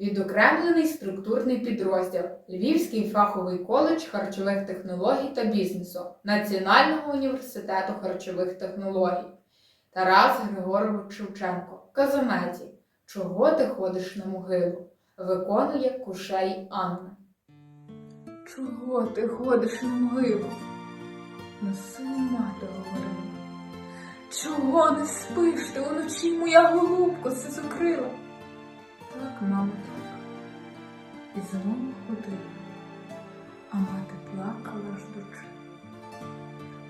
Відокремлений структурний підрозділ Львівський фаховий коледж харчових технологій та бізнесу Національного університету харчових технологій. Тарас Григорович Шевченко казаметі Чого ти ходиш на могилу? виконує кушей Анна. Чого ти ходиш на могилу? На сину мати говорила. Чого не спиш ти уночі, моя голубко се закрила? Так, мамо, так. І знову ходила, а мати плакала ждучи.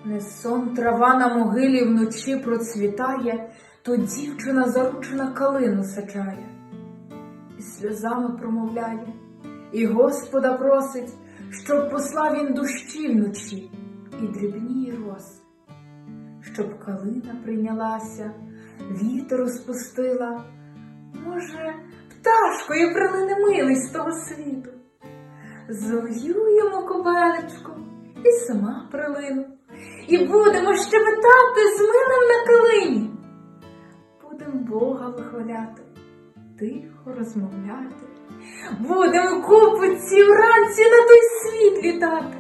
Не сон трава на могилі вночі процвітає, то дівчина заручена калину саджає, і сльозами промовляє, і Господа просить, щоб послав він дощі вночі і дрібні роси, щоб калина прийнялася, вітер розпустила, може, пташкою прилине милий з того світу. Зов'ю йому кобелечку і сама прилину, і будемо щебетати з милим на калині. Будем Бога вихваляти, тихо розмовляти, будемо купиці вранці на той світ літати.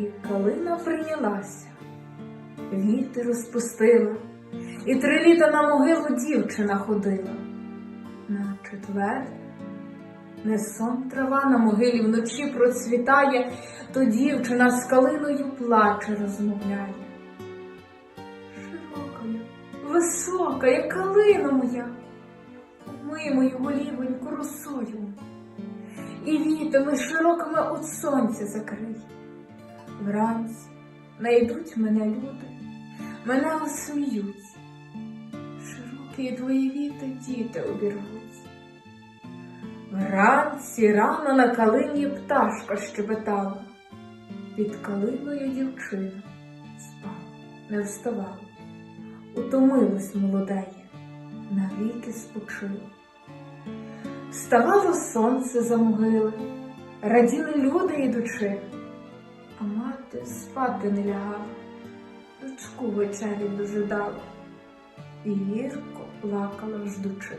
І калина прийнялася, вітер розпустила, і три літа на могилу дівчина ходила. На четверте не сон трава на могилі вночі процвітає, то дівчина з калиною плаче розмовляє. Широкою, висока, як калина моя, ми мою голівоньку росою, і вітами широкими от сонця закрий. Вранці найдуть мене люди, мене осміють. Широкі твої віти діти обірвуть. Вранці рано на калині пташка щебетала, під калиною дівчина спала, не вставала, утомилась молодеє, навіки спочила. Вставало сонце за могили, раділи люди ідучи, а мати спати не лягала, дочку вечері дожидала і гірко плакала ждучи.